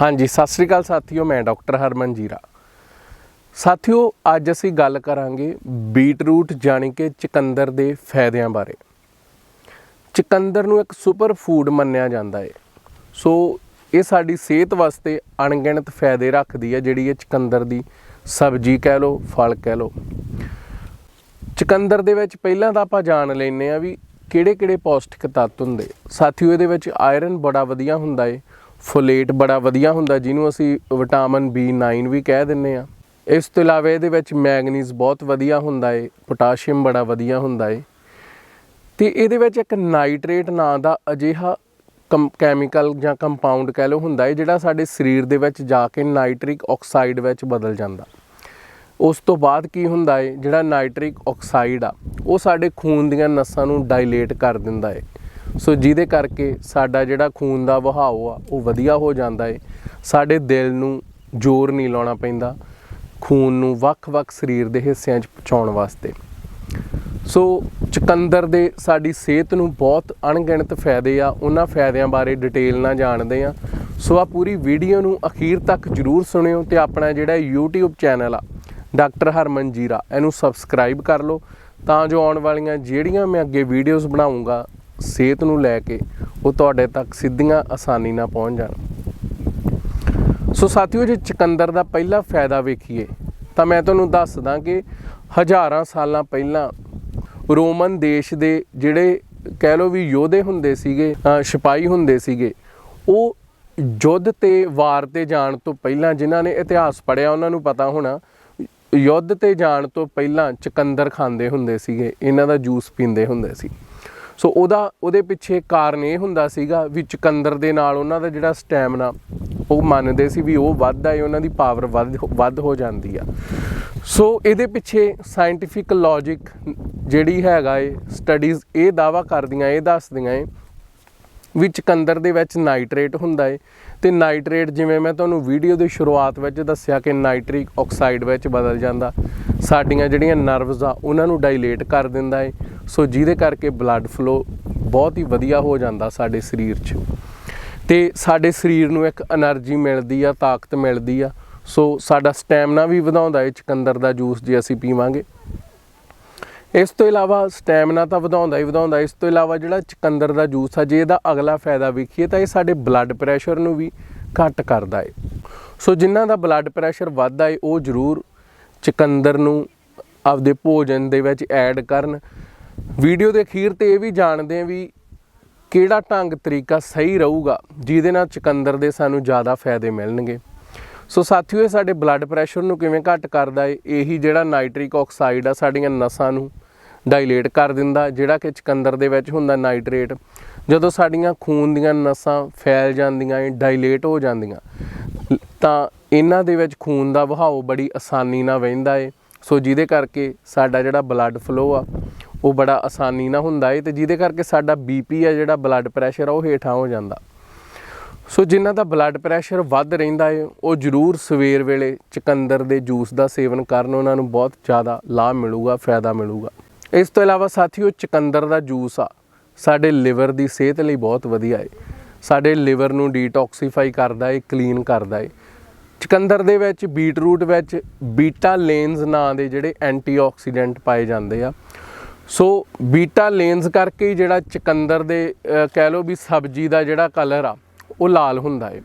ਹਾਂਜੀ, ਸਤਿ ਸ੍ਰੀ ਅਕਾਲ ਸਾਥੀਓ, ਮੈਂ ਡਾਕਟਰ ਹਰਮਨ ਜੀਰਾ। ਸਾਥੀਓ, ਅੱਜ ਅਸੀਂ ਗੱਲ ਕਰਾਂਗੇ ਬੀਟਰੂਟ ਜਾਣੀ ਕਿ ਚੁਕੰਦਰ ਦੇ ਫਾਇਦਿਆਂ ਬਾਰੇ। ਚੁਕੰਦਰ ਨੂੰ ਇੱਕ ਸੁਪਰ ਫੂਡ ਮੰਨਿਆ ਜਾਂਦਾ ਹੈ ਸੋ, ਇਹ ਸਾਡੀ ਸਿਹਤ ਵਾਸਤੇ ਅਣਗਿਣਤ ਫਾਇਦੇ ਰੱਖਦੀ ਹੈ ਜਿਹੜੀ ਇਹ ਚੁਕੰਦਰ ਦੀ ਸਬਜ਼ੀ ਕਹਿ ਲਓ, ਫਲ ਕਹਿ ਲਓ। ਚੁਕੰਦਰ ਦੇ ਵਿੱਚ ਪਹਿਲਾਂ ਤਾਂ ਆਪਾਂ ਜਾਣ ਲੈਨੇ ਆ ਵੀ ਕਿਹੜੇ ਕਿਹੜੇ ਪੌਸ਼ਟਿਕ ਤੱਤ ਹੁੰਦੇ। ਸਾਥੀਓ, ਇਹਦੇ ਵਿੱਚ ਆਇਰਨ ਬੜਾ ਵਧੀਆ ਹੁੰਦਾ ਏ। ਫੋਲੇਟ ਬੜਾ ਵਧੀਆ ਹੁੰਦਾ, ਜਿਹਨੂੰ ਅਸੀਂ ਵਿਟਾਮਿਨ B9 ਵੀ ਕਹਿ ਦਿੰਨੇ ਆ ਇਸ ਤੋਂ ਇਲਾਵਾ ਇਹਦੇ ਵਿੱਚ ਮੈਗਨੀਜ਼ ਬਹੁਤ ਵਧੀਆ ਹੁੰਦਾ ਏ, ਪੋਟਾਸ਼ੀਅਮ ਬੜਾ ਵਧੀਆ ਹੁੰਦਾ ਏ। ਤੇ ਇਹਦੇ ਵਿੱਚ ਇੱਕ ਨਾਈਟ੍ਰੇਟ ਨਾਂ ਦਾ ਅਜਿਹਾ ਕੈਮੀਕਲ ਜਾਂ ਕੰਪਾਊਂਡ ਕਹਿ ਲਓ ਹੁੰਦਾ ਏ, ਜਿਹੜਾ ਸਾਡੇ ਸਰੀਰ ਦੇ ਵਿੱਚ ਜਾ ਕੇ ਨਾਈਟ੍ਰਿਕ ਆਕਸਾਈਡ ਵਿੱਚ ਬਦਲ ਜਾਂਦਾ। ਉਸ ਤੋਂ ਬਾਅਦ ਕੀ ਹੁੰਦਾ ਏ, ਜਿਹੜਾ ਨਾਈਟ੍ਰਿਕ ਆਕਸਾਈਡ ਆ, ਉਹ ਸਾਡੇ ਖੂਨ ਦੀਆਂ ਨਸਾਂ ਨੂੰ ਡਾਇਲੇਟ ਕਰ ਦਿੰਦਾ ਏ। ਸੋ ਜਿਹਦੇ ਕਰਕੇ ਸਾਡਾ ਜਿਹੜਾ ਖੂਨ ਦਾ ਵਹਾਅ ਆ, ਉਹ ਵਧੀਆ ਹੋ ਜਾਂਦਾ ਏ। ਸਾਡੇ ਦਿਲ ਨੂੰ ਜ਼ੋਰ ਨਹੀਂ ਲਾਉਣਾ ਪੈਂਦਾ, ਖੂਨ ਨੂੰ ਵੱਖ-ਵੱਖ ਸਰੀਰ ਦੇ ਹਿੱਸਿਆਂ 'ਚ ਪਹੁੰਚਾਉਣ ਵਾਸਤੇ। ਸੋ ਚੁਕੰਦਰ ਦੇ ਸਾਡੀ ਸਿਹਤ ਨੂੰ ਬਹੁਤ ਅਣਗਿਣਤ ਫਾਇਦੇ ਆ, ਉਹਨਾਂ ਫਾਇਦਿਆਂ ਬਾਰੇ ਡਿਟੇਲ ਨਾਲ ਜਾਣਦੇ ਆ। ਸੋ ਆ ਪੂਰੀ ਵੀਡੀਓ ਨੂੰ ਅਖੀਰ ਤੱਕ ਜਰੂਰ ਸੁਣਿਓ ਤੇ ਆਪਣਾ ਜਿਹੜਾ YouTube ਚੈਨਲ ਆ, ਡਾਕਟਰ ਹਰਮਨ ਜੀਰਾ, ਇਹਨੂੰ ਸਬਸਕ੍ਰਾਈਬ ਕਰ ਲਓ। ਤਾਂ ਜੋ ਆਉਣ ਵਾਲੀਆਂ ਜਿਹੜੀਆਂ ਮੈਂ ਅੱਗੇ ਵੀਡੀਓਜ਼ ਬਣਾਉਂਗਾ ਸਿਹਤ ਨੂੰ ਲੈ ਕੇ ਉਹ ਤੁਹਾਡੇ ਤੱਕ ਸਿੱਧੀਆਂ ਆਸਾਨੀ ਨਾਲ ਪਹੁੰਚ ਜਾਣ। ਸੋ ਸਾਥੀਓ ਜੇ ਚਕੰਦਰ ਦਾ ਪਹਿਲਾ ਫਾਇਦਾ ਵੇਖੀਏ ਤਾਂ ਮੈਂ ਤੁਹਾਨੂੰ ਦੱਸਦਾ ਕਿ ਹਜ਼ਾਰਾਂ ਸਾਲਾਂ ਪਹਿਲਾਂ ਰੋਮਨ ਦੇਸ਼ ਦੇ ਜਿਹੜੇ ਕਹਿ ਲਓ ਵੀ ਯੋਧੇ ਹੁੰਦੇ ਸੀਗੇ ਅ, ਸਿਪਾਹੀ ਹੁੰਦੇ ਸੀਗੇ ਉਹ ਯੁੱਧ ਤੇ ਵਾਰ ਤੇ ਜਾਣ ਤੋਂ ਪਹਿਲਾਂ ਜਿਨ੍ਹਾਂ ਨੇ ਇਤਿਹਾਸ ਪੜ੍ਹਿਆ ਉਹਨਾਂ ਨੂੰ ਪਤਾ ਹੋਣਾ ਯੁੱਧ ਤੇ ਜਾਣ ਤੋਂ ਪਹਿਲਾਂ ਚਕੰਦਰ ਖਾਂਦੇ ਹੁੰਦੇ ਸੀਗੇ ਇਹਨਾਂ ਦਾ ਜੂਸ ਪੀਂਦੇ ਹੁੰਦੇ ਸੀ। ਸੋ ਉਹਦਾ, ਉਹਦੇ ਪਿੱਛੇ ਕਾਰਨ ਇਹ ਹੁੰਦਾ ਸੀਗਾ ਵੀ ਚੁਕੰਦਰ ਦੇ ਨਾਲ ਉਹਨਾਂ ਦਾ ਜਿਹੜਾ ਸਟੈਮਨਾ ਉਹ ਮੰਨਦੇ ਸੀ ਵੀ ਉਹ ਵੱਧਦਾ ਹੈ ਉਹਨਾਂ ਦੀ ਪਾਵਰ ਵੱਧ ਵੱਧ ਹੋ ਜਾਂਦੀ ਆ। ਸੋ ਇਹਦੇ ਪਿੱਛੇ ਸਾਇੰਟੀਫਿਕ ਲੌਜੀਕ ਜਿਹੜੀ ਹੈਗਾ ਏ ਸਟੱਡੀਜ਼ ਇਹ ਦਾਵਾ ਕਰਦੀਆਂ, ਇਹ ਦੱਸਦੀਆਂ ਏ ਵੀ ਚਕੰਦਰ ਦੇ ਵਿੱਚ ਨਾਈਟ੍ਰੇਟ ਹੁੰਦਾ ਏ। ਤੇ ਨਾਈਟ੍ਰੇਟ ਜਿਵੇਂ ਮੈਂ ਤੁਹਾਨੂੰ ਵੀਡੀਓ ਦੇ ਸ਼ੁਰੂਆਤ ਵਿੱਚ ਦੱਸਿਆ ਕਿ ਨਾਈਟ੍ਰਿਕ ਆਕਸਾਈਡ ਵਿੱਚ ਬਦਲ ਜਾਂਦਾ, ਸਾਡੀਆਂ ਜਿਹੜੀਆਂ ਨਰਵਸ ਆ, ਉਹਨਾਂ ਨੂੰ ਡਾਇਲੇਟ ਕਰ ਦਿੰਦਾ ਏ। ਸੋ ਜਿਹਦੇ ਕਰਕੇ ਬਲੱਡ ਫਲੋ ਬਹੁਤ ਹੀ ਵਧੀਆ ਹੋ ਜਾਂਦਾ ਸਾਡੇ ਸਰੀਰ 'ਚ। ਤੇ ਸਾਡੇ ਸਰੀਰ ਨੂੰ ਇੱਕ એનર્ਜੀ ਮਿਲਦੀ ਆ, ਤਾਕਤ ਮਿਲਦੀ ਆ। ਸੋ ਸਾਡਾ ਸਟੈਮਨਾ ਵੀ ਵਧਾਉਂਦਾ ਏ ਚਕੰਦਰ ਦਾ ਜੂਸ ਜੇ ਅਸੀਂ ਪੀਵਾਂਗੇ। ਇਸ ਤੋਂ ਇਲਾਵਾ ਸਟੈਮਿਨਾ ਤਾਂ ਵਧਾਉਂਦਾ ਹੀ ਵਧਾਉਂਦਾ, ਇਸ ਤੋਂ ਇਲਾਵਾ ਜਿਹੜਾ ਚੁਕੰਦਰ ਦਾ ਜੂਸ ਆ, ਜੇ ਇਹਦਾ ਅਗਲਾ ਫਾਇਦਾ ਵੇਖੀਏ ਤਾਂ ਇਹ ਸਾਡੇ ਬਲੱਡ ਪ੍ਰੈਸ਼ਰ ਨੂੰ ਵੀ ਘੱਟ ਕਰਦਾ ਏ। ਸੋ ਜਿਨ੍ਹਾਂ ਦਾ ਬਲੱਡ ਪ੍ਰੈਸ਼ਰ ਵੱਧਦਾ ਏ, ਉਹ ਜ਼ਰੂਰ ਚੁਕੰਦਰ ਨੂੰ ਆਪਦੇ ਭੋਜਨ ਦੇ ਵਿੱਚ ਐਡ ਕਰਨ। ਵੀਡੀਓ ਦੇ ਅਖੀਰ ਤੇ ਇਹ ਵੀ ਜਾਣਦੇ ਆ ਵੀ ਕਿਹੜਾ ਢੰਗ ਤਰੀਕਾ ਸਹੀ ਰਹੂਗਾ, ਜਿਹਦੇ ਨਾਲ ਚੁਕੰਦਰ ਦੇ ਸਾਨੂੰ ਜ਼ਿਆਦਾ ਫਾਇਦੇ ਮਿਲਣਗੇ। ਸੋ ਸਾਥੀਓ, ਇਹ ਸਾਡੇ ਬਲੱਡ ਪ੍ਰੈਸ਼ਰ ਨੂੰ ਕਿਵੇਂ ਘੱਟ ਕਰਦਾ ਏ, ਇਹੀ ਜਿਹੜਾ ਨਾਈਟ੍ਰਿਕ ਆਕਸਾਈਡ ਆ, ਸਾਡੀਆਂ ਨਸਾਂ ਨੂੰ ਡਾਇਲੇਟ ਕਰ ਦਿੰਦਾ, ਜਿਹੜਾ ਕਿ ਚੁਕੰਦਰ ਦੇ ਵਿੱਚ ਹੁੰਦਾ ਨਾਈਟ੍ਰੇਟ ਜਦੋਂ ਸਾਡੀਆਂ ਖੂਨ ਦੀਆਂ ਨਸਾਂ ਫੈਲ ਜਾਂਦੀਆਂ ਏ ਡਾਇਲੇਟ ਹੋ ਜਾਂਦੀਆਂ, ਤਾਂ ਇਹਨਾਂ ਦੇ ਵਿੱਚ ਖੂਨ ਦਾ ਵਹਾਅ ਬੜੀ ਆਸਾਨੀ ਨਾਲ ਵਹਿੰਦਾ ਏ। ਸੋ ਜਿਹਦੇ ਕਰਕੇ ਸਾਡਾ ਜਿਹੜਾ ਬਲੱਡ ਫਲੋ ਆ, ਉਹ ਬੜਾ ਆਸਾਨੀ ਨਾਲ ਹੁੰਦਾ ਏ ਤੇ ਜਿਹਦੇ ਕਰਕੇ ਸਾਡਾ ਬੀਪੀ ਆ, ਜਿਹੜਾ ਬਲੱਡ ਪ੍ਰੈਸ਼ਰ ਆ, ਉਹ ਹੇਠਾਂ ਹੋ ਜਾਂਦਾ। ਸੋ ਜਿਨ੍ਹਾਂ ਦਾ ਬਲੱਡ ਪ੍ਰੈਸ਼ਰ ਵੱਧ ਰਹਿੰਦਾ ਏ, ਉਹ ਜ਼ਰੂਰ ਸਵੇਰ ਵੇਲੇ ਚੁਕੰਦਰ ਦੇ ਜੂਸ ਦਾ ਸੇਵਨ ਕਰਨ, ਉਹਨਾਂ ਨੂੰ ਬਹੁਤ ਜ਼ਿਆਦਾ ਲਾਭ ਮਿਲੂਗਾ, ਫਾਇਦਾ ਮਿਲੂਗਾ। ਇਸ ਤੋਂ ਇਲਾਵਾ ਸਾਥੀਓ, ਚੁਕੰਦਰ ਦਾ ਜੂਸ ਆ। ਸਾਡੇ ਲਿਵਰ ਦੀ ਸਿਹਤ ਲਈ ਬਹੁਤ ਵਧੀਆ ਏ। ਸਾਡੇ ਲਿਵਰ ਨੂੰ ਡੀਟੌਕਸੀਫਾਈ ਕਰਦਾ ਏ, ਕਲੀਨ ਕਰਦਾ ਏ। ਚੁਕੰਦਰ ਦੇ ਵਿੱਚ, ਬੀਟਰੂਟ ਵਿੱਚ, ਬੀਟਾ ਲੇਨਸ ਨਾਂ ਦੇ ਜਿਹੜੇ ਐਂਟੀਆਕਸੀਡੈਂਟ ਪਾਏ ਜਾਂਦੇ ਆ। ਸੋ, ਬੀਟਾ ਲੇਨਸ ਕਰਕੇ ਹੀ ਜਿਹੜਾ ਚੁਕੰਦਰ ਦੇ ਕਹਿ ਲਓ ਵੀ ਸਬਜ਼ੀ ਦਾ ਜਿਹੜਾ ਕਲਰ ਆ, ਉਹ ਲਾਲ ਹੁੰਦਾ ਏ।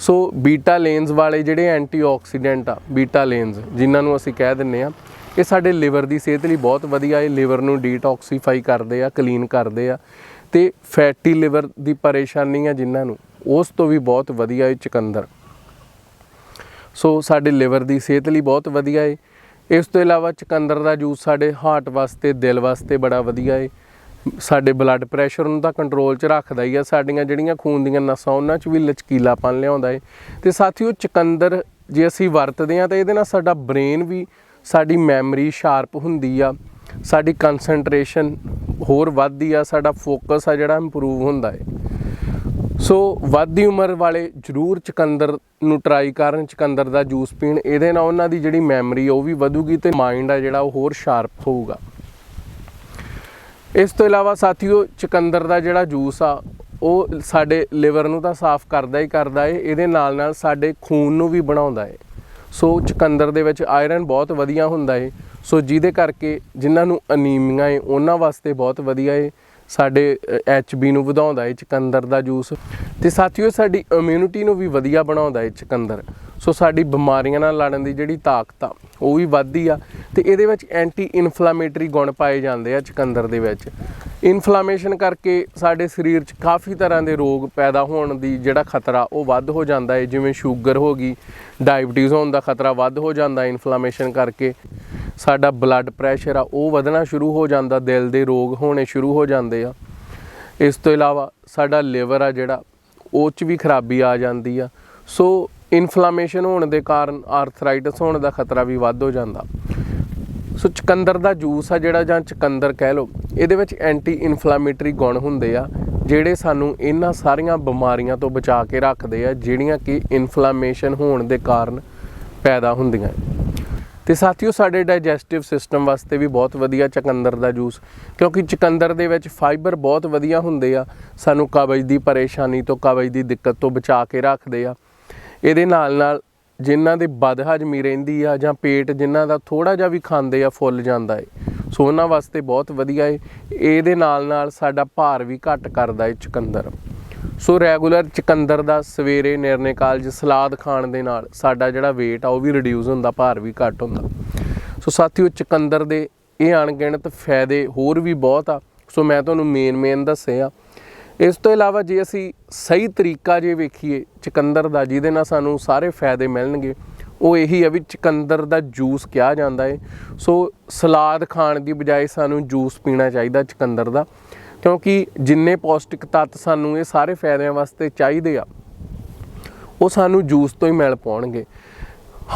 ਸੋ, ਬੀਟਾ ਲੇਨਸ ਵਾਲੇ ਜਿਹੜੇ ਐਂਟੀਆਕਸੀਡੈਂਟ ਆ, ਬੀਟਾ ਲੇਨਸ ਜਿਨ੍ਹਾਂ ਨੂੰ ਅਸੀਂ ਕਹਿ ਦਿੰਨੇ ਆ ਇਹ ਸਾਡੇ ਲਿਵਰ ਦੀ ਸਿਹਤ ਲਈ ਬਹੁਤ ਵਧੀਆ ਏ ਲਿਵਰ ਨੂੰ ਡੀਟੌਕਸੀਫਾਈ ਕਰਦੇ ਆ, ਕਲੀਨ ਕਰਦੇ ਆ ਤੇ ਫੈਟੀ ਲਿਵਰ ਦੀ ਪਰੇਸ਼ਾਨੀ ਆ ਜਿਨ੍ਹਾਂ ਨੂੰ, ਉਸ ਤੋਂ ਵੀ ਬਹੁਤ ਵਧੀਆ ਏ ਚੁਕੰਦਰ। ਸੋ ਸਾਡੇ ਲਿਵਰ ਦੀ ਸਿਹਤ ਲਈ ਬਹੁਤ ਵਧੀਆ ਏ ਇਸ ਤੋਂ ਇਲਾਵਾ ਚੁਕੰਦਰ ਦਾ ਜੂਸ ਸਾਡੇ ਹਾਰਟ ਵਾਸਤੇ, ਦਿਲ ਵਾਸਤੇ ਬੜਾ ਵਧੀਆ ਏ ਸਾਡੇ ਬਲੱਡ ਪ੍ਰੈਸ਼ਰ ਨੂੰ ਤਾਂ ਕੰਟਰੋਲ 'ਚ ਰੱਖਦਾ ਹੀ ਆ। ਸਾਡੀਆਂ ਜਿਹੜੀਆਂ ਖੂਨ ਦੀਆਂ ਨਸਾਂ, ਉਹਨਾਂ 'ਚ ਵੀ ਲਚਕੀਲਾਪਨ ਲਿਆਉਂਦਾ ਏ ਤੇ ਸਾਥੀਓ, ਚੁਕੰਦਰ ਜੇ ਅਸੀਂ ਵਰਤਦੇ ਆ ਤਾਂ ਇਹਦੇ ਨਾਲ ਸਾਡਾ ਬ੍ਰੇਨ ਵੀ ਸਾਡੀ ਮੈਮਰੀ ਸ਼ਾਰਪ ਹੁੰਦੀ ਆ, ਸਾਡੀ ਕਨਸੈਂਟਰੇਸ਼ਨ ਹੋਰ ਵੱਧਦੀ ਆ, ਸਾਡਾ ਫੋਕਸ ਆ ਜਿਹੜਾ ਇੰਪਰੂਵ ਹੁੰਦਾ ਏ। ਸੋ ਵੱਧਦੀ ਉਮਰ ਵਾਲੇ ਜਰੂਰ ਚੁਕੰਦਰ ਨੂੰ ਟਰਾਈ ਕਰਨ, ਚਕੰਦਰ ਦਾ ਜੂਸ ਪੀਣ, ਇਹਦੇ ਨਾਲ ਉਹਨਾਂ ਦੀ ਜਿਹੜੀ ਮੈਮਰੀ ਉਹ ਵੀ ਵਧੂਗੀ ਤੇ ਮਾਈਂਡ ਆ ਜਿਹੜਾ ਉਹ ਹੋਰ ਸ਼ਾਰਪ ਹੋਊਗਾ। ਇਸ ਤੋਂ ਇਲਾਵਾ ਸਾਥੀਓ, ਚੁਕੰਦਰ ਦਾ ਜਿਹੜਾ ਜੂਸ ਆ, ਉਹ ਸਾਡੇ ਲਿਵਰ ਨੂੰ ਤਾਂ ਸਾਫ਼ ਕਰਦਾ ਹੀ ਕਰਦਾ ਏ, ਇਹਦੇ ਨਾਲ ਨਾਲ ਸਾਡੇ ਖੂਨ ਨੂੰ ਵੀ ਬਣਾਉਂਦਾ ਏ। ਸੋ ਚੁਕੰਦਰ ਦੇ ਵਿੱਚ ਆਇਰਨ ਬਹੁਤ ਵਧੀਆ ਹੁੰਦਾ ਏ। ਸੋ ਜਿਹਦੇ ਕਰਕੇ ਜਿਨ੍ਹਾਂ ਨੂੰ ਅਨੀਮੀਆ ਏ, ਉਹਨਾਂ ਵਾਸਤੇ ਬਹੁਤ ਵਧੀਆ ਏ। ਸਾਡੇ ਐਚਬੀ ਨੂੰ ਵਧਾਉਂਦਾ ਏ ਚੁਕੰਦਰ ਦਾ ਜੂਸ। ਤੇ ਸਾਥੀਓ, ਸਾਡੀ ਇਮਿਊਨਿਟੀ ਨੂੰ ਵੀ ਵਧੀਆ ਬਣਾਉਂਦਾ ਏ ਚੁਕੰਦਰ। ਸੋ ਸਾਡੀ ਬਿਮਾਰੀਆਂ ਨਾਲ ਲੜਨ ਦੀ ਜਿਹੜੀ ਤਾਕਤ ਆ, ਉਹ ਵੀ ਵੱਧਦੀ ਆ। ਤੇ ਇਹਦੇ ਵਿੱਚ ਐਂਟੀ ਇਨਫਲਾਮੇਟਰੀ ਗੁਣ ਪਾਏ ਜਾਂਦੇ ਆ ਚੁਕੰਦਰ ਦੇ ਵਿੱਚ। ਇਨਫਲੇਮੇਸ਼ਨ ਕਰਕੇ ਸਾਡੇ ਸਰੀਰ 'ਚ ਕਾਫੀ ਤਰ੍ਹਾਂ ਦੇ ਰੋਗ ਪੈਦਾ ਹੋਣ ਦੀ ਜਿਹੜਾ ਖਤਰਾ ਉਹ ਵੱਧ ਹੋ ਜਾਂਦਾ ਹੈ ਜਿਵੇਂ ਸ਼ੂਗਰ ਹੋ ਗਈ ਡਾਇਬੀਟੀਜ਼ ਹੋਣ ਦਾ ਖਤਰਾ ਵੱਧ ਹੋ ਜਾਂਦਾ ਇਨਫਲੇਮੇਸ਼ਨ ਕਰਕੇ। ਸਾਡਾ ਬਲੱਡ ਪ੍ਰੈਸ਼ਰ ਆ, ਉਹ ਵਧਣਾ ਸ਼ੁਰੂ ਹੋ ਜਾਂਦਾ, ਦਿਲ ਦੇ ਰੋਗ ਹੋਣੇ ਸ਼ੁਰੂ ਹੋ ਜਾਂਦੇ ਆ। ਇਸ ਤੋਂ ਇਲਾਵਾ ਸਾਡਾ ਲਿਵਰ ਆ ਜਿਹੜਾ, ਉਹ 'ਚ ਵੀ ਖਰਾਬੀ ਆ ਜਾਂਦੀ ਆ। ਸੋ ਇਨਫਲੇਮੇਸ਼ਨ ਹੋਣ ਦੇ ਕਾਰਨ ਆਰਥਰਾਈਟਿਸ ਹੋਣ ਦਾ ਖਤਰਾ ਵੀ ਵੱਧ ਹੋ ਜਾਂਦਾ। ਸੋ ਚੁਕੰਦਰ ਦਾ ਜੂਸ ਆ ਜਿਹੜਾ ਜਾਂ ਚੁਕੰਦਰ ਕਹਿ ਲਓ, ਇਹਦੇ ਵਿੱਚ ਐਂਟੀ ਇਨਫਲੇਮੇਟਰੀ ਗੁਣ ਹੁੰਦੇ ਆ, ਜਿਹੜੇ ਸਾਨੂੰ ਇਹਨਾਂ ਸਾਰੀਆਂ ਬਿਮਾਰੀਆਂ ਤੋਂ ਬਚਾ ਕੇ ਰੱਖਦੇ ਆ, ਜਿਹੜੀਆਂ ਕਿ ਇਨਫਲੇਮੇਸ਼ਨ ਹੋਣ ਦੇ ਕਾਰਨ ਪੈਦਾ ਹੁੰਦੀਆਂ ਤੇ ਸਾਥੀਓ, ਸਾਡੇ ਡਾਈਜੈਸਟਿਵ ਸਿਸਟਮ ਵਾਸਤੇ ਵੀ ਬਹੁਤ ਵਧੀਆ ਚੁਕੰਦਰ ਦਾ ਜੂਸ, ਕਿਉਂਕਿ ਚੁਕੰਦਰ ਦੇ ਵਿੱਚ ਫਾਈਬਰ ਬਹੁਤ ਵਧੀਆ ਹੁੰਦੇ ਆ, ਸਾਨੂੰ ਕਬਜ਼ ਦੀ ਪਰੇਸ਼ਾਨੀ ਤੋਂ, ਕਬਜ਼ ਦੀ ਦਿੱਕਤ ਤੋਂ ਬਚਾ ਕੇ ਰੱਖਦੇ ਆ। ਇਹਦੇ ਨਾਲ ਨਾਲ ਜਿਨ੍ਹਾਂ ਦੇ ਬਦਹਜਮੀ ਰਹਿੰਦੀ ਆ ਜਾਂ ਪੇਟ ਜਿਨ੍ਹਾਂ ਦਾ ਥੋੜਾ ਜਿਹਾ ਵੀ ਖਾਂਦੇ ਆ, ਫੁੱਲ ਜਾਂਦਾ ਏ। ਸੋ ਉਹਨਾਂ ਵਾਸਤੇ ਬਹੁਤ ਵਧੀਆ ਏ। ਇਹਦੇ ਨਾਲ ਨਾਲ ਸਾਡਾ ਭਾਰ ਵੀ ਘੱਟ ਕਰਦਾ ਏ ਚੁਕੰਦਰ। ਸੋ ਰੈਗੂਲਰ ਚੁਕੰਦਰ ਦਾ ਸਵੇਰੇ ਨਿਰਣੇ ਕਾਲਜ ਸਲਾਦ ਖਾਣ ਦੇ ਨਾਲ ਸਾਡਾ ਜਿਹੜਾ weight ਆ, ਉਹ ਵੀ ਰਿਡਿਊਸ ਹੁੰਦਾ, ਭਾਰ ਵੀ ਘੱਟ ਹੁੰਦਾ। ਸੋ ਸਾਥੀਓ, ਚੁਕੰਦਰ ਦੇ ਇਹ ਅਣਗਿਣਤ ਫਾਇਦੇ ਹੋਰ ਵੀ ਬਹੁਤ ਆ। ਸੋ ਮੈਂ ਤੁਹਾਨੂੰ ਮੇਨ ਮੇਨ ਦੱਸੇ ਆ ਇਸ ਤੋਂ ਇਲਾਵਾ ਜੇ ਅਸੀਂ ਸਹੀ ਤਰੀਕਾ ਜੇ ਵੇਖੀਏ, ਚੁਕੰਦਰ ਦਾ, ਜਿਹਦੇ ਨਾਲ ਸਾਨੂੰ ਸਾਰੇ ਫਾਇਦੇ ਮਿਲਣਗੇ, ਉਹ ਇਹੀ ਆ ਵੀ ਚੁਕੰਦਰ ਦਾ ਜੂਸ ਕਿਹਾ ਜਾਂਦਾ ਹੈ ਸੋ ਸਲਾਦ ਖਾਣ ਦੀ ਬਜਾਏ ਸਾਨੂੰ ਜੂਸ ਪੀਣਾ ਚਾਹੀਦਾ ਚੁਕੰਦਰ ਦਾ, ਕਿਉਂਕਿ ਜਿੰਨੇ ਪੌਸ਼ਟਿਕ ਤੱਤ ਸਾਨੂੰ ਇਹ ਸਾਰੇ ਫਾਇਦਿਆਂ ਵਾਸਤੇ ਚਾਹੀਦੇ ਆ, ਉਹ ਸਾਨੂੰ ਜੂਸ ਤੋਂ ਹੀ ਮਿਲ ਪਾਉਣਗੇ।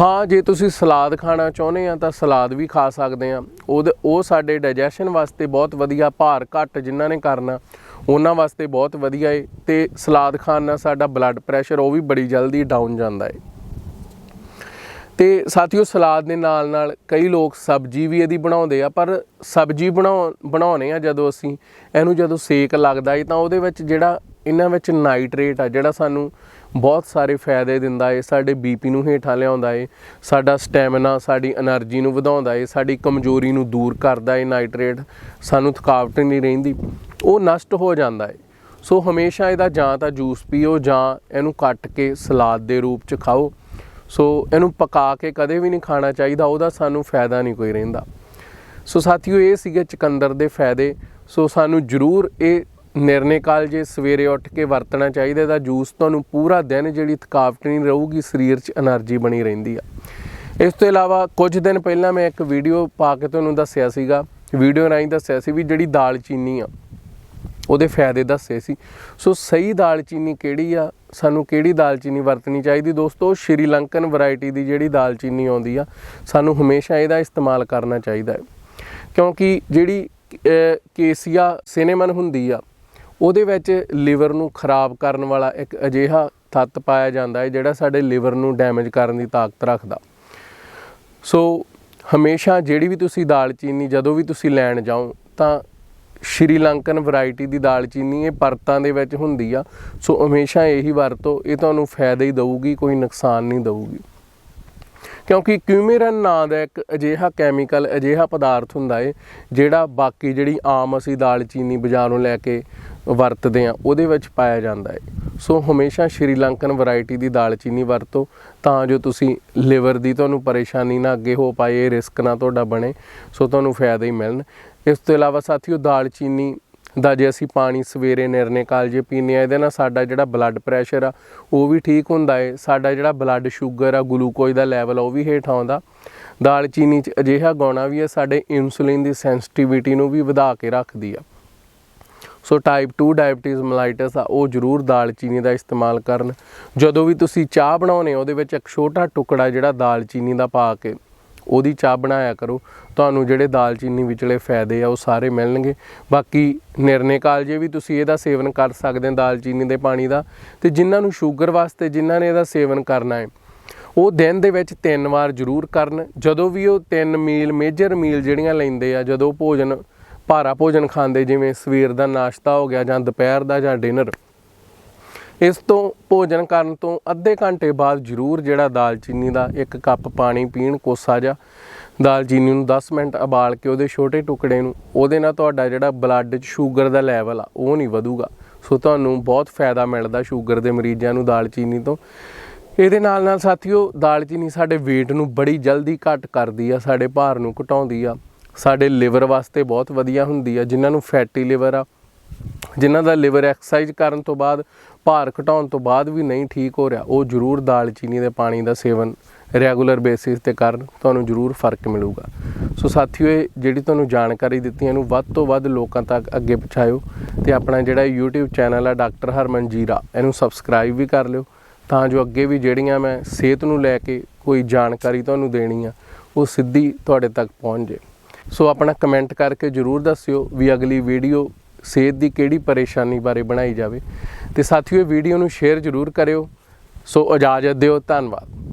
ਹਾਂ, ਜੇ ਤੁਸੀਂ ਸਲਾਦ ਖਾਣਾ ਚਾਹੁੰਦੇ ਆ, ਤਾਂ ਸਲਾਦ ਵੀ ਖਾ ਸਕਦੇ ਆ। ਉਹਦੇ, ਉਹ ਸਾਡੇ ਡਾਈਜੈਸ਼ਨ ਵਾਸਤੇ ਬਹੁਤ ਵਧੀਆ, ਭਾਰ ਘੱਟ ਜਿਨ੍ਹਾਂ ਨੇ ਕਰਨਾ ਉਹਨਾਂ ਵਾਸਤੇ ਬਹੁਤ ਵਧੀਆ ਏ ਤੇ ਸਲਾਦ ਖਾਣ ਨਾਲ ਸਾਡਾ ਬਲੱਡ ਪ੍ਰੈਸ਼ਰ ਉਹ ਵੀ ਬੜੀ ਜਲਦੀ ਡਾਊਨ ਜਾਂਦਾ ਏ। ਤੇ ਸਾਥੀਓ ਸਲਾਦ ਦੇ ਨਾਲ ਨਾਲ ਕਈ ਲੋਕ ਸਬਜੀ ਵੀ ਇਹਦੀ ਬਣਾਉਂਦੇ ਆ, ਪਰ ਸਬਜੀ ਬਣਾਉ ਬਣਾਉਨੇ ਆ ਜਦੋਂ ਅਸੀਂ, ਇਹਨੂੰ ਜਦੋਂ ਸੇਕ ਲੱਗਦਾ ਏ ਤਾਂ ਉਹਦੇ ਵਿੱਚ ਜਿਹੜਾ ਇਹਨਾਂ ਵਿੱਚ ਨਾਈਟ੍ਰੇਟ ਆ, ਜਿਹੜਾ ਸਾਨੂੰ ਬਹੁਤ ਸਾਰੇ ਫਾਇਦੇ ਦਿੰਦਾ ਏ, ਸਾਡੇ ਬੀਪੀ ਨੂੰ ਹੇਠਾਂ ਲਿਆਉਂਦਾ ਏ, ਸਾਡਾ ਸਟੈਮਿਨਾ ਸਾਡੀ એનર્ਜੀ ਨੂੰ ਵਧਾਉਂਦਾ ਏ, ਸਾਡੀ ਕਮਜ਼ੋਰੀ ਨੂੰ ਦੂਰ ਕਰਦਾ ਏ ਨਾਈਟ੍ਰੇਟ ਸਾਨੂੰ ਥਕਾਵਟ ਨਹੀਂ ਰਹਿੰਦੀ। ਉਹ ਨਸ਼ਟ ਹੋ ਜਾਂਦਾ ਹੈ ਸੋ ਹਮੇਸ਼ਾ ਇਹਦਾ ਜਾਂ ਤਾਂ ਜੂਸ ਪੀਓ ਜਾਂ ਇਹਨੂੰ ਕੱਟ ਕੇ ਸਲਾਦ ਦੇ ਰੂਪ ਚ ਖਾਓ। ਸੋ ਇਹਨੂੰ ਪਕਾ ਕੇ ਕਦੇ ਵੀ ਨਹੀਂ ਖਾਣਾ ਚਾਹੀਦਾ, ਉਹਦਾ ਸਾਨੂੰ ਫਾਇਦਾ ਨਹੀਂ ਕੋਈ ਰਹਿੰਦਾ। ਸੋ ਸਾਥੀਓ, ਇਹ ਸੀਗੇ ਚਕੰਦਰ ਦੇ ਫਾਇਦੇ। ਸੋ ਸਾਨੂੰ ਜ਼ਰੂਰ ਇਹ ਨਿਰਣੇ ਕਾਲ ਜੇ ਸਵੇਰੇ ਉੱਠ ਕੇ ਵਰਤਣਾ ਚਾਹੀਦਾ, ਇਹਦਾ ਜੂਸ ਤੁਹਾਨੂੰ ਪੂਰਾ ਦਿਨ ਜਿਹੜੀ ਥਕਾਵਟ ਨਹੀਂ ਰਹੂਗੀ, ਸਰੀਰ 'ਚ એનર્ਜੀ ਬਣੀ ਰਹਿੰਦੀ ਆ। ਇਸ ਤੋਂ ਇਲਾਵਾ ਕੁਝ ਦਿਨ ਪਹਿਲਾਂ ਮੈਂ ਇੱਕ ਵੀਡੀਓ ਪਾ ਕੇ ਤੁਹਾਨੂੰ ਦੱਸਿਆ ਸੀਗਾ। ਵੀਡੀਓ ਰਾਹੀਂ ਦੱਸਿਆ ਸੀ ਵੀ ਜਿਹੜੀ ਦਾਲ ਚੀਨੀ ਆ ਉਹਦੇ ਫਾਇਦੇ ਦੱਸੇ ਸੀ। ਸੋ ਸਹੀ ਦਾਲਚੀਨੀ ਕਿਹੜੀ ਆ? ਸਾਨੂੰ ਕਿਹੜੀ ਦਾਲਚੀਨੀ ਵਰਤਣੀ ਚਾਹੀਦੀ ਦੋਸਤੋ? ਸ਼੍ਰੀਲੰਕਨ ਵੈਰਾਈਟੀ ਦੀ ਜਿਹੜੀ ਦਾਲਚੀਨੀ ਆਉਂਦੀ ਆ, ਸਾਨੂੰ ਹਮੇਸ਼ਾ ਇਹਦਾ ਇਸਤੇਮਾਲ ਕਰਨਾ ਚਾਹੀਦਾ ਹੈ। ਕਿਉਂਕਿ ਜਿਹੜੀ ਕੇਸੀਆ ਸਿਨੇਮਨ ਹੁੰਦੀ ਆ, ਉਹਦੇ ਵਿੱਚ ਲਿਵਰ ਨੂੰ ਖਰਾਬ ਕਰਨ ਵਾਲਾ ਇੱਕ ਅਜਿਹਾ ਤੱਤ ਪਾਇਆ ਜਾਂਦਾ ਹੈ, ਜਿਹੜਾ ਸਾਡੇ ਲਿਵਰ ਨੂੰ ਡੈਮੇਜ ਕਰਨ ਦੀ ਤਾਕਤ ਰੱਖਦਾ। ਸੋ ਹਮੇਸ਼ਾ ਜਿਹੜੀ ਵੀ ਤੁਸੀਂ ਦਾਲਚੀਨੀ, ਜਦੋਂ ਵੀ ਤੁਸੀਂ ਲੈਣ ਜਾਓ, ਤਾਂ ਸ਼੍ਰੀਲੰਕਨ ਵੈਰਾਈਟੀ ਦੀ ਦਾਲਚੀਨੀ ਇਹ ਪਰਤਾਂ ਦੇ ਵਿੱਚ ਹੁੰਦੀ ਆ। ਸੋ ਹਮੇਸ਼ਾ ਇਹੀ ਵਰਤੋ, ਇਹ ਤੁਹਾਨੂੰ ਫਾਇਦਾ ਹੀ ਦਊਗੀ, ਕੋਈ ਨੁਕਸਾਨ ਨਹੀਂ ਦਊਗੀ। ਕਿਉਂਕਿ ਕਿਊਮੇਰਨ ਨਾਂ ਦਾ ਇੱਕ ਅਜਿਹਾ ਕੈਮੀਕਲ ਅਜਿਹਾ ਪਦਾਰਥ ਹੁੰਦਾ ਏ, ਜਿਹੜਾ ਬਾਕੀ ਜਿਹੜੀ ਆਮ ਅਸੀਂ ਦਾਲਚੀਨੀ ਬਾਜ਼ਾਰੋਂ ਲੈ ਕੇ ਵਰਤਦੇ ਆ, ਉਹਦੇ ਵਿੱਚ ਪਾਇਆ ਜਾਂਦਾ ਏ। ਸੋ ਹਮੇਸ਼ਾ ਸ਼੍ਰੀਲੰਕਨ ਵੈਰਾਈਟੀ ਦੀ ਦਾਲਚੀਨੀ ਵਰਤੋ, ਤਾਂ ਜੋ ਤੁਸੀਂ ਲਿਵਰ ਦੀ ਤੁਹਾਨੂੰ ਪਰੇਸ਼ਾਨੀ ਨਾ ਅੱਗੇ ਹੋ ਪਾਏ ਰਿਸਕ ਨਾ ਤੁਹਾਡਾ ਬਣੇ, ਸੋ ਤੁਹਾਨੂੰ ਫਾਇਦੇ ਹੀ ਮਿਲਣ। ਇਸ ਤੋਂ ਇਲਾਵਾ ਸਾਥੀਓ ਦਾਲਚੀਨੀ ਦਾ ਜੇ ਅਸੀਂ ਪਾਣੀ ਸਵੇਰੇ ਨਿਰਣੇ ਕਾਲਜੇ ਪੀਨੇ ਆ ਇਹਦੇ ਨਾਲ ਸਾਡਾ ਜਿਹੜਾ ਬਲੱਡ ਪ੍ਰੈਸ਼ਰ ਆ, ਉਹ ਵੀ ਠੀਕ ਹੁੰਦਾ ਏ। ਸਾਡਾ ਜਿਹੜਾ ਬਲੱਡ ਸ਼ੂਗਰ ਆ ਗਲੂਕੋਜ਼ ਦਾ ਲੈਵਲ ਆ, ਉਹ ਵੀ ਹੇਠ ਆਉਂਦਾ। ਦਾਲਚੀਨੀ 'ਚ ਅਜਿਹਾ ਗਾਉਣਾ ਵੀ ਹੈ ਸਾਡੇ ਇਨਸੂਲਿਨ ਦੀ ਸੈਂਸਿਟੀਵਿਟੀ ਨੂੰ ਵੀ ਵਧਾ ਕੇ ਰੱਖਦੀ ਆ। ਸੋ ਟਾਈਪ 2 ਡਾਇਬੀਟੀਜ਼ ਮਲਾਈਟਸ ਆ, ਉਹ ਜ਼ਰੂਰ ਦਾਲਚੀਨੀ ਦਾ ਇਸਤੇਮਾਲ ਕਰਨ। ਜਦੋਂ ਵੀ ਤੁਸੀਂ ਚਾਹ ਬਣਾਉਨੇ ਉਹਦੇ ਵਿੱਚ ਇੱਕ ਛੋਟਾ ਟੁਕੜਾ ਜਿਹੜਾ ਦਾਲਚੀਨੀ ਦਾ ਪਾ ਕੇ ਉਹਦੀ ਚਾਹ ਬਣਾਇਆ ਕਰੋ। ਤੁਹਾਨੂੰ ਜਿਹੜੇ ਦਾਲਚੀਨੀ ਵਿਚਲੇ ਫਾਇਦੇ ਆ, ਉਹ ਸਾਰੇ ਮਿਲਣਗੇ। ਬਾਕੀ ਨਿਰਣੇ ਕਾਲਜੇ ਵੀ ਤੁਸੀਂ ਇਹਦਾ ਸੇਵਨ ਕਰ ਸਕਦੇ ਹੋ ਦਾਲਚੀਨੀ ਦੇ ਪਾਣੀ ਦਾ, ਤੇ ਜਿਨ੍ਹਾਂ ਨੂੰ ਸ਼ੂਗਰ ਵਾਸਤੇ ਜਿਨ੍ਹਾਂ ਨੇ ਇਹਦਾ ਸੇਵਨ ਕਰਨਾ ਹੈ, ਉਹ ਦਿਨ ਦੇ ਵਿੱਚ ਤਿੰਨ ਵਾਰ ਜ਼ਰੂਰ ਕਰਨ। ਜਦੋਂ ਵੀ ਉਹ ਤਿੰਨ ਮੀਲ, ਮੇਜਰ ਮੀਲ ਜਿਹੜੀਆਂ ਲੈਂਦੇ ਆ, ਜਦੋਂ ਭੋਜਨ, ਭਾਰਾ ਭੋਜਨ ਖਾਂਦੇ, ਜਿਵੇਂ ਸਵੇਰ ਦਾ ਨਾਸ਼ਤਾ ਹੋ ਗਿਆ ਜਾਂ ਦੁਪਹਿਰ ਦਾ ਜਾਂ ਡਿਨਰ ਇਸ ਤੋਂ ਭੋਜਨ ਕਰਨ ਤੋਂ ਅੱਧੇ ਘੰਟੇ ਬਾਅਦ ਜ਼ਰੂਰ ਜਿਹੜਾ ਦਾਲਚੀਨੀ ਦਾ ਇੱਕ ਕੱਪ ਪਾਣੀ ਪੀਣ ਕੋਸਾ ਜਿਹਾ ਦਾਲਚੀਨੀ ਨੂੰ 10 ਮਿੰਟ ਉਬਾਲ ਕੇ ਉਹਦੇ ਛੋਟੇ ਟੁਕੜੇ ਨੂੰ, ਉਹਦੇ ਨਾਲ ਤੁਹਾਡਾ ਜਿਹੜਾ ਬਲੱਡ 'ਚ ਸ਼ੂਗਰ ਦਾ ਲੈਵਲ ਆ, ਉਹ ਨਹੀਂ ਵਧੂਗਾ। ਸੋ ਤੁਹਾਨੂੰ ਬਹੁਤ ਫਾਇਦਾ ਮਿਲਦਾ ਸ਼ੂਗਰ ਦੇ ਮਰੀਜ਼ਾਂ ਨੂੰ ਦਾਲਚੀਨੀ ਤੋਂ। ਇਹਦੇ ਨਾਲ ਨਾਲ ਸਾਥੀਓ, ਦਾਲਚੀਨੀ ਸਾਡੇ weight ਨੂੰ ਬੜੀ ਜਲਦੀ ਘਟ ਕਰਦੀ ਆ, ਸਾਡੇ ਭਾਰ ਨੂੰ ਘਟਾਉਂਦੀ ਆ। ਸਾਡੇ ਲਿਵਰ ਵਾਸਤੇ ਬਹੁਤ ਵਧੀਆ ਹੁੰਦੀ ਆ, ਜਿਨ੍ਹਾਂ ਨੂੰ ਫੈਟੀ ਲਿਵਰ ਆ ਜਿਨ੍ਹਾਂ ਦਾ ਲਿਵਰ ਐਕਸਰਸਾਈਜ਼ ਕਰਨ ਤੋਂ ਬਾਅਦ, ਭਾਰ ਘਟਾਉਣ ਤੋਂ ਬਾਅਦ ਵੀ ਨਹੀਂ ਠੀਕ ਹੋ ਰਿਹਾ, ਉਹ ਜ਼ਰੂਰ ਦਾਲਚੀਨੀ ਦੇ ਪਾਣੀ ਦਾ ਸੇਵਨ ਰੈਗੂਲਰ ਬੇਸਿਸ ਤੇ ਕਰਨ, ਤੁਹਾਨੂੰ ਜ਼ਰੂਰ ਫ਼ਰਕ ਮਿਲੂਗਾ। ਸੋ ਸਾਥੀਓ, ਇਹ ਜਿਹੜੀ ਤੁਹਾਨੂੰ ਜਾਣਕਾਰੀ ਦਿੱਤੀ, ਇਹਨੂੰ ਵੱਧ ਤੋਂ ਵੱਧ ਲੋਕਾਂ ਤੱਕ ਅੱਗੇ ਪਹੁੰਚਾਇਓ ਤੇ ਆਪਣਾ ਜਿਹੜਾ YouTube ਚੈਨਲ ਆ, ਡਾਕਟਰ ਹਰਮਨ ਜੀਰਾ, ਇਹਨੂੰ ਸਬਸਕ੍ਰਾਈਬ ਵੀ ਕਰ ਲਿਓ ਤਾਂ ਜੋ ਅੱਗੇ ਵੀ ਜਿਹੜੀਆਂ ਮੈਂ ਸਿਹਤ ਨੂੰ ਲੈ ਕੇ ਕੋਈ ਜਾਣਕਾਰੀ ਤੁਹਾਨੂੰ ਦੇਣੀ ਆ, ਉਹ ਸਿੱਧੀ ਤੁਹਾਡੇ ਤੱਕ ਪਹੁੰਚ ਜੇ ਸੋ ਆਪਣਾ ਕਮੈਂਟ ਕਰਕੇ ਜਰੂਰ ਦੱਸਿਓ ਵੀ ਅਗਲੀ ਵੀਡੀਓ ਸਿਹਤ ਦੀ ਕਿਹੜੀ ਪਰੇਸ਼ਾਨੀ ਬਾਰੇ ਬਣਾਈ ਜਾਵੇ। ਤੇ ਸਾਥੀਓ, ਇਹ ਵੀਡੀਓ ਨੂੰ ਸ਼ੇਅਰ ਜਰੂਰ ਕਰਿਓ। ਸੋ ਇਜਾਜ਼ਤ ਦਿਓ। ਧੰਨਵਾਦ।